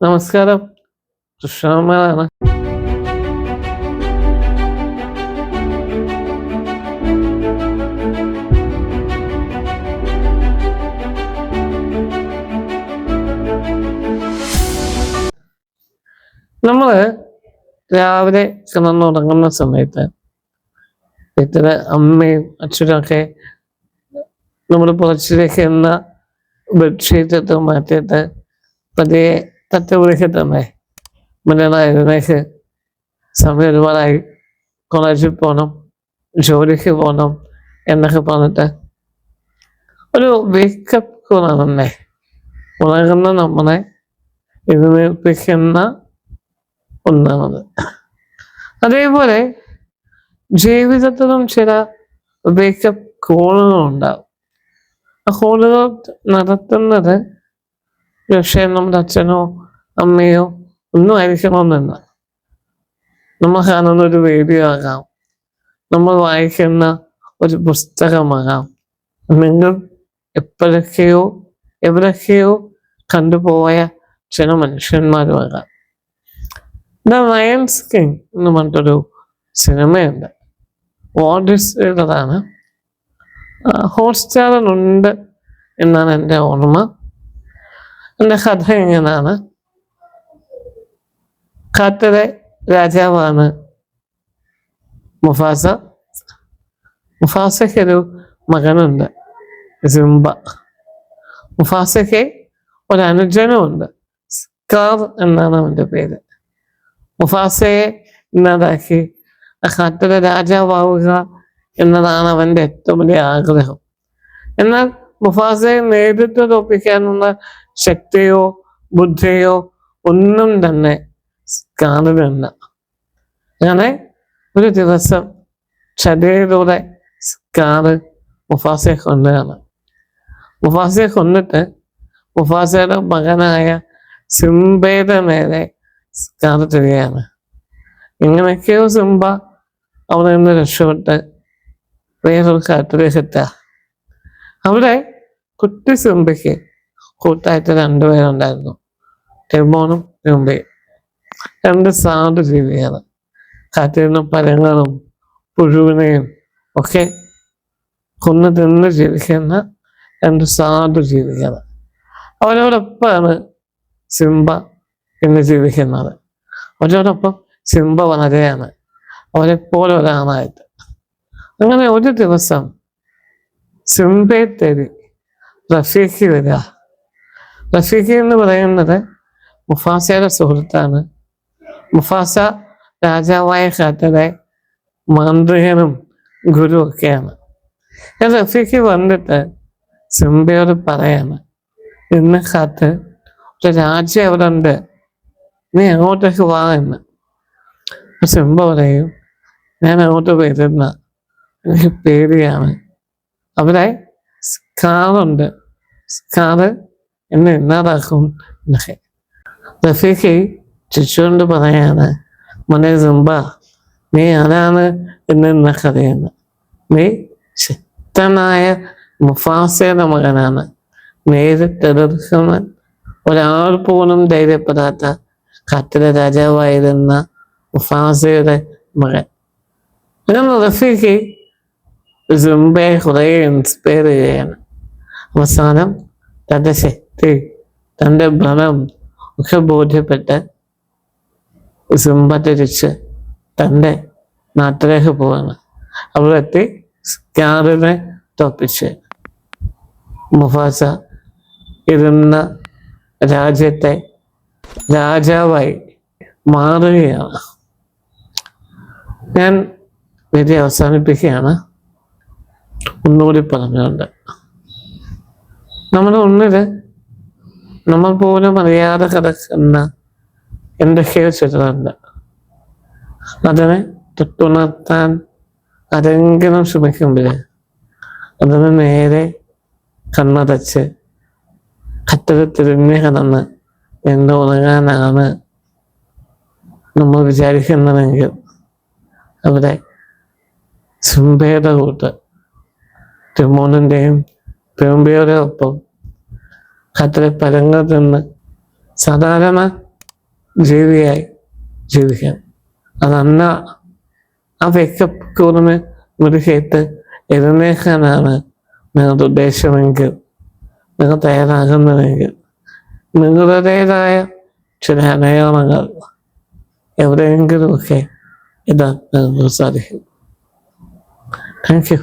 നമസ്കാരം. കൃഷ്ണമാണ് നമ്മൾ രാവിലെ കിടന്നുറങ്ങുന്ന സമയത്ത് വീട്ടിലെ അമ്മയും അച്ഛനൊക്കെ നമ്മൾ പുറച്ചിലേക്ക് എന്ന ബെഡ്ഷീറ്റ് ഒക്കെ മാറ്റിയിട്ട് പതിയെ തട്ട് വിളിക്ക് മുന്നേ എഴുന്നേക്ക് സമയം ഒരുപാടായി. കോളേജിൽ പോകണം ജോലിക്ക് പോകണം എന്നൊക്കെ പറഞ്ഞിട്ട് ഒരു വേക്കപ്പ് കോളാണെന്നേ ഉണർന്ന നമ്മളെ എഴുന്നേൽപ്പിക്കുന്ന ഒന്നാണത്. അതേപോലെ ജീവിതത്തിലും ചില വേക്കപ്പ് കോളുകളുണ്ടാവും ആ കോളുകൾ നടത്തുന്നത് പക്ഷേ നമ്മുടെ അച്ഛനോ അമ്മയോ ഒന്നും ആയിരിക്കണമെന്നില്ല ഒരു വീഡിയോ ആകാം നമ്മൾ വായിക്കുന്ന ഒരു പുസ്തകമാകാം നിങ്ങൾ എപ്പോഴൊക്കെയോ എവിടൊക്കെയോ കണ്ടുപോയ ചില മനുഷ്യന്മാരുമാകാം ദ ലയൺസ് കിങ് എന്ന് പറഞ്ഞിട്ടൊരു സിനിമയുണ്ട് വാർഡിസ്യുടേതാണ് ഉണ്ട് എന്നാണ് എന്റെ ഓർമ്മ എന്റെ കഥ എങ്ങനെയാണ് ഖത്തറെ രാജാവാണ് മുഫാസ. മുഫാസയ്ക്കൊരു മകനുണ്ട് സിംബ. മുഫാസയ്ക്ക് ഒരു അനുജനുമുണ്ട് സ്കാർ എന്നാണ് അവന്റെ പേര്. മുഫാസയെ ഇന്നതാക്കി ഖത്തറെ രാജാവാവുക എന്നതാണ് അവന്റെ ഏറ്റവും വലിയ ആഗ്രഹം. എന്നാൽ മുഫാസയെ നേരിട്ട് തോപ്പിക്കാനുള്ള ശക്തിയോ ബുദ്ധിയോ ഒന്നും തന്നെ കാണുന്നില്ല ഞാൻ ഒരു ദിവസം ചതിയിലൂടെ കാറ് മുഫാസയെ കൊന്നതാണ് മുഫാസയെ കൊന്നിട്ട് മുഫാസയുടെ മകനായ സിംബയുടെ നേരെ കാറ് തിരികയാണ് ഇങ്ങനെയൊക്കെയോ സിംബ അവിടെ നിന്ന് രക്ഷപ്പെട്ട് വേറൊരു കാട്ടിലേക്ക് എത്തുക അവിടെ കുട്ടി സിംബയ്ക്ക് കൂട്ടായിട്ട് രണ്ടുപേരുണ്ടായിരുന്നു ടെമോണും രൂപയും. രണ്ട് സാധു ജീവിയാണ്. കാറ്റിന് പരങ്ങളും പുഴുവിനെയും ഒക്കെ കൊന്നു തിന്ന് ജീവിക്കുന്ന രണ്ട് സാധു ജീവികൾ അവരോടൊപ്പമാണ് സിംബ ഇന്ന് ജീവിക്കുന്നത്. അവരോടൊപ്പം സിംബ വളരെയാണ്. അവരെപ്പോലെ ഒരാളായിട്ട്. അങ്ങനെ ഒരു ദിവസം സിംബയെ തേടി റഫീഖ് വരിക. റഫീഖ് എന്ന് പറയുന്നത് മുഫാസയുടെ സുഹൃത്താണ്. മുഫാസ രാജാവായ ഖാത്തറെ മാന്ത്രികനും ഗുരു ഒക്കെയാണ്. ഞാൻ റഫീഖ് വന്നിട്ട് സിംബയോട് പറയാണ് ഇന്ന് ഖാത്ത് ഒരു രാജ്യം എവിടെ ഉണ്ട് നീ അങ്ങോട്ടേക്ക് വാ എന്ന്. സിംബ പറയും ഞാൻ അങ്ങോട്ട് വരുന്ന പേടിയാണ്. അവിടെ കാറുണ്ട്. സ്കാറ് എന്നെ ഇന്നാതാക്കും എന്നൊക്കെ. റഫീഖ് ചിച്ചുകൊണ്ട് പറയാണ് മോനെ സിംബ നീ ആരാണ് എന്ന് നിനക്കറിയുന്നത് നീ ശക്തനായ മുഫാസയുടെ മകനാണ്. നേരിട്ടെതിർക്കുന്ന ഒരാൾ പോലും ധൈര്യപ്പെടാത്ത കാറ്റിലെ രാജാവായിരുന്ന മുഫാസയുടെ മകൻ. അങ്ങനെ റഫീഖ് സിംബയെ കുറേ ഇൻസ്പയർ ചെയ്യുകയാണ്. അവസാനം തന്റെ ശക്തി തന്റെ ബലം ഒക്കെ ബോധ്യപ്പെട്ട് സിംബ തിരിച്ച് തന്റെ നാട്ടിലേക്ക് പോവാണ്. അവിടെ എത്തി സ്കാറിനെ തോപ്പിച്ച് മുഫാസ ഇരുന്ന രാജ്യത്തെ രാജാവായി മാറുകയാണ്. ഞാൻ വിധി അവസാനിപ്പിക്കുകയാണ്. ഒന്നുകൂടി പറഞ്ഞുകൊണ്ട്. നമ്മുടെ ഉള്ളിൽ നമ്മൾ പോലും അറിയാതെ കിടക്കുന്ന എന്തൊക്കെയോ ചിത്രമുണ്ട് അതിനെ തൊട്ടുണർത്താൻ ആരെങ്കിലും ശ്രമിക്കുമ്പോൾ അതിന് നേരെ കണ്ണടച്ച് കത്തത് തിരിഞ്ഞ് കിടന്ന് എന്ത് ഉറങ്ങാനാണ് നമ്മൾ വിചാരിക്കുന്നതെങ്കിൽ അവിടെ സിംബയുടെ കൂട്ട് തിമോണിന്റെയും പെരുമ്പയുടെ ഒപ്പം ഖത്തറെ ഫലങ്ങൾ തന്ന് സാധാരണ ജീവിയായി ജീവിക്കാം. അതന്ന ആ വ്യക്തിക്കൂറിന് കൂറിന് മുരുകേറ്റ് എഴുന്നേക്കാനാണ് നിങ്ങളുടെ ഉദ്ദേശമെങ്കിൽ നിങ്ങൾ തയ്യാറാകുന്നതെങ്കിൽ നിങ്ങളുടേതായ ചില അടയാളങ്ങൾ എവിടെയെങ്കിലുമൊക്കെ ഇതാ സാധിക്കും. Thank you